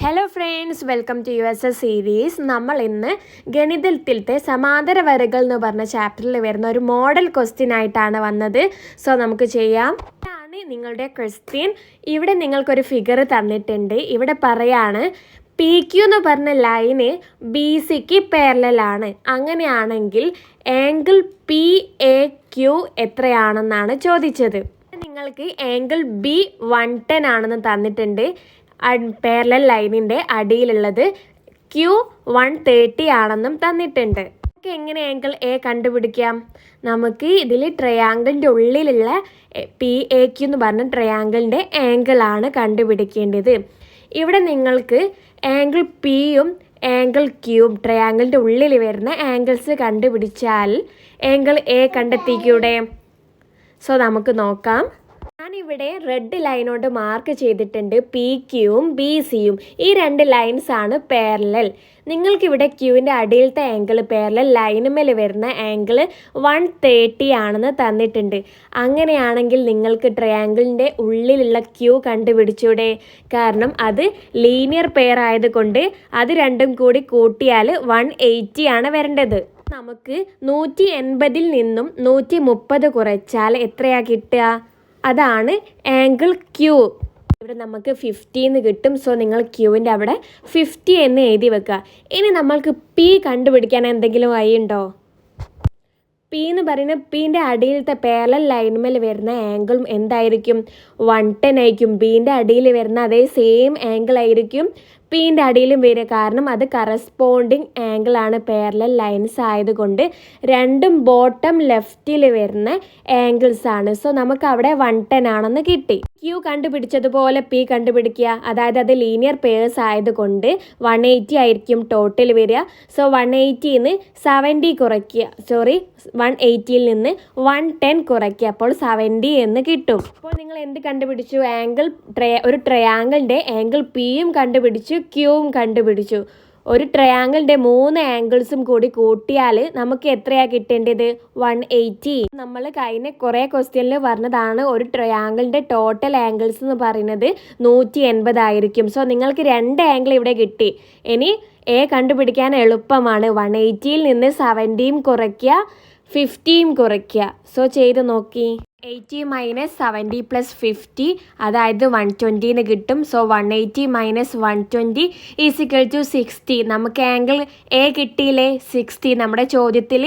Hello friends welcome to U S S series നമ്മൾ ഇന്ന് ഗണിതത്തിലത്തെ സമാന്തര വരകൾ എന്ന് പറഞ്ഞ ചാപ്റ്ററിൽ വരുന്ന ഒരു മോഡൽ ക്വസ്റ്റ്യൻ ആയിട്ടാണ് വന്നത്. സോ നമുക്ക് ചെയ്യാം. ഇതാണ് നിങ്ങളുടെ ക്വസ്റ്റ്യൻ ഇവിടെ നിങ്ങൾക്കൊരു ഫിഗർ തന്നിട്ടുണ്ട്. ഇവിടെ പറയാണ് പി ക്യു എന്ന് പറഞ്ഞ ലൈന് ബി സിക്ക് പാരലാണ് അങ്ങനെയാണെങ്കിൽ ആംഗിൾ പി എ ക്യു എത്രയാണെന്നാണ് ചോദിച്ചത്. നിങ്ങൾക്ക് ആംഗിൾ ബി വൺ ടെൻ ആണെന്ന് തന്നിട്ടുണ്ട്. പാരലൽ ലൈനിന്റെ അടിയിലുള്ളത് ക്യു വൺ തേർട്ടി ആണെന്നും തന്നിട്ടുണ്ട്. നമുക്ക് എങ്ങനെ ആംഗിൾ എ കണ്ടുപിടിക്കാം? നമുക്ക് ഇതിൽ ട്രയാങ്കിളിന്റെ ഉള്ളിലുള്ള പി എ ക്യു എന്ന് പറഞ്ഞ ട്രയാങ്കിളിന്റെ ആംഗിളാണ് കണ്ടുപിടിക്കേണ്ടത്. ഇവിടെ നിങ്ങൾക്ക് ആംഗിൾ പിയും ആംഗിൾ ക്യൂവും ട്രയാങ്കിളിന്റെ ഉള്ളിൽ വരുന്ന ആംഗിൾസ് കണ്ടുപിടിച്ചാൽ ആംഗിൾ എ കണ്ടെത്തിക്കൂടെ? സോ നമുക്ക് നോക്കാം. ഞാനിവിടെ റെഡ് ലൈൻ കൊണ്ട് മാർക്ക് ചെയ്തിട്ടുണ്ട് പി ക്യൂവും ബി സിയും ഈ രണ്ട് ലൈൻസ് ആണ് പാരലൽ നിങ്ങൾക്കിവിടെ ക്യൂവിന്റെ അടിയിലത്തെ ആംഗിൾ പാരലൽ ലൈനുമേൽ വരുന്ന ആംഗിൾ വൺ തേർട്ടി ആണെന്ന് തന്നിട്ടുണ്ട്. അങ്ങനെയാണെങ്കിൽ നിങ്ങൾക്ക് ട്രയാങ്കിളിന്റെ ഉള്ളിലുള്ള ക്യൂ കണ്ടുപിടിച്ചൂടെ? കാരണം അത് ലീനിയർ പെയർ ആയതുകൊണ്ട് അത് രണ്ടും കൂടി കൂട്ടിയാൽ വൺ എയ്റ്റി ആണ് വരേണ്ടത്. നമുക്ക് നൂറ്റി എൺപതിൽ നിന്നും നൂറ്റി മുപ്പത് കുറച്ചാൽ എത്രയാണ് കിട്ടുക? അതാണ് ആംഗിൾ ക്യൂ ഇവിടെ നമുക്ക് ഫിഫ്റ്റി എന്ന് കിട്ടും. സോ നിങ്ങൾ ക്യൂവിന്റെ അവിടെ ഫിഫ്റ്റി എന്ന് എഴുതി വെക്കുക. ഇനി നമ്മൾക്ക് പി കണ്ടുപിടിക്കാൻ എന്തെങ്കിലും വഴിയുണ്ടോ പി എന്ന് പറയുന്നത് പീന്റെ അടിയിലത്തെ പാരലൽ ലൈനുമേൽ വരുന്ന ആംഗിൾ എന്തായിരിക്കും? വൺ ടെൻ ആയിരിക്കും. ബീന്റെ അടിയിൽ വരുന്ന അതേ സെയിം ആംഗിൾ ആയിരിക്കും. പീന്റെ അടിയിലും വരിക. കാരണം അത് കറസ്പോണ്ടിങ് ആംഗിൾ ആണ്. പാരലൽ ലൈൻസ് ആയതുകൊണ്ട് രണ്ടും ബോട്ടം ലെഫ്റ്റിൽ വരുന്ന ആംഗിൾസ് ആണ്. സോ നമുക്ക് അവിടെ വൺ ടെൻ ആണെന്ന് കിട്ടി. ക്യൂ കണ്ടുപിടിച്ചതുപോലെ പി കണ്ടുപിടിക്കുക. അതായത് അത് ലീനിയർ പേഴ്സ് ആയതുകൊണ്ട് വൺ എയ്റ്റി ആയിരിക്കും ടോട്ടൽ വരിക. സോ വൺ എയ്റ്റിയിൽ നിന്ന് സെവന്റി കുറയ്ക്കുക. സോറി വൺ എയ്റ്റിയിൽ നിന്ന് വൺ ടെൻ കുറയ്ക്കുക. അപ്പോൾ സെവന്റി എന്ന് കിട്ടും. അപ്പോൾ നിങ്ങൾ എന്ത് കണ്ടുപിടിച്ചു? ആംഗിൾ ട്രേ ഒരു ട്രയാങ്കിളിന്റെ ആംഗിൾ പിയും കണ്ടുപിടിച്ചു ക്യൂവും കണ്ടുപിടിച്ചു. ഒരു ട്രയാങ്കിളിന്റെ മൂന്ന് ആംഗിൾസും കൂടി കൂട്ടിയാൽ നമുക്ക് എത്രയാണ് കിട്ടേണ്ടത്? വൺ എയ്റ്റി നമ്മൾ കഴിഞ്ഞ കുറേ ക്വസ്റ്റ്യനിൽ പറഞ്ഞതാണ് ഒരു ട്രയാങ്കിളിന്റെ ടോട്ടൽ ആംഗിൾസ് എന്ന് പറയുന്നത് നൂറ്റി എൺപതായിരിക്കും സോ നിങ്ങൾക്ക് രണ്ട് ആംഗിൾ ഇവിടെ കിട്ടി. ഇനി എ കണ്ടുപിടിക്കാൻ എളുപ്പമാണ്. വൺ എയ്റ്റിയിൽ നിന്ന് സെവന്റിയും കുറയ്ക്കുക. ഫിഫ്റ്റിയും കുറയ്ക്കുക സോ ചെയ്ത് നോക്കി. Eighty minus seventy plus fifty അതായത് വൺ ട്വന്റിന്ന് കിട്ടും. So one eighty minus one twenty is equal to sixty നമുക്ക് ആംഗിൾ എ കിട്ടിയില്ലേ? സിക്സ്റ്റി നമ്മുടെ ചോദ്യത്തിൽ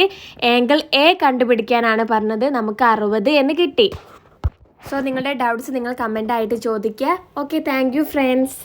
ആംഗിൾ എ കണ്ടുപിടിക്കാനാണ് പറഞ്ഞത്. നമുക്ക് അറുപത് എന്ന് കിട്ടി. സോ നിങ്ങളുടെ ഡൗട്ട്സ് നിങ്ങൾ കമന്റ് ആയിട്ട് ചോദിക്കുക ഓക്കെ താങ്ക് ഫ്രണ്ട്സ്